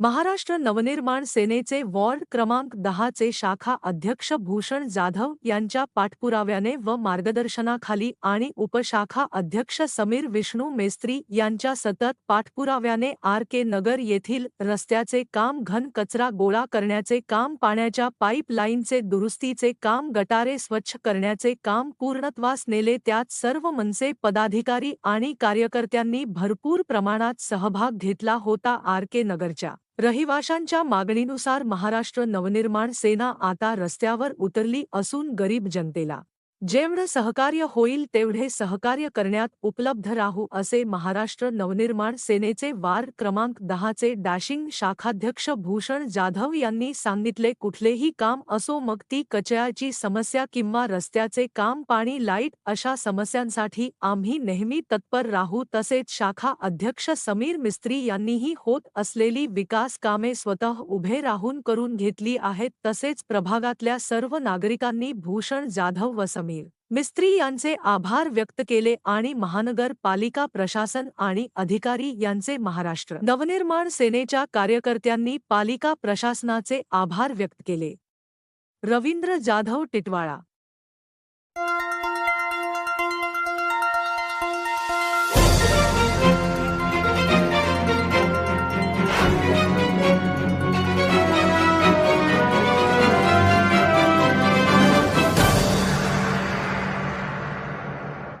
महाराष्ट्र नवनिर्माण सेनेचे वॉर्ड क्रमांक दहाचे शाखा अध्यक्ष भूषण जाधव यांच्या पाठपुराव्याने व मार्गदर्शनाखाली आणि उपशाखा अध्यक्ष समीर विष्णू मेस्त्री यांच्या सतत पाठपुराव्याने आर के नगर येथील रस्त्याचे काम घन कचरा गोळा करण्याचे काम पाण्याच्या पाईपलाईनचे दुरुस्तीचे काम गटारे स्वच्छ करण्याचे काम पूर्णत्वास नेले त्यात सर्व मनसे पदाधिकारी आणि कार्यकर्त्यांनी भरपूर प्रमाणात सहभाग घेतला होता आर के नगरच्या. रहिवाशांच्या मागणीनुसार महाराष्ट्र नवनिर्माण सेना आता रस्त्यावर उतरली असून गरीब जनतेला जेवढं सहकार्य होईल तेवढे सहकार्य करण्यात उपलब्ध राहू असे महाराष्ट्र नवनिर्माण सेनेचे वार क्रमांक दहाचे डॅशिंग शाखाध्यक्ष भूषण जाधव यांनी सांगितले कुठलेही काम असो मग ती कचऱ्याची समस्या किंवा रस्त्याचे काम पाणी लाइट अशा समस्यांसाठी आम्ही नेहमी तत्पर राहू तसेच शाखा अध्यक्ष समीर मिस्त्री यांनीही होत असलेली विकास कामे स्वतः उभे राहून करून घेतली आहेत तसेच प्रभागातल्या सर्व नागरिकांनी भूषण जाधव व समीर मिस्त्री यांचे आभार व्यक्त केले आणि महानगर पालिका प्रशासन आणि अधिकारी यांचे महाराष्ट्र नवनिर्माण सेनेच्या कार्यकर्त्यांनी पालिका प्रशासनाचे आभार व्यक्त केले. रवींद्र जाधव टिटवाळा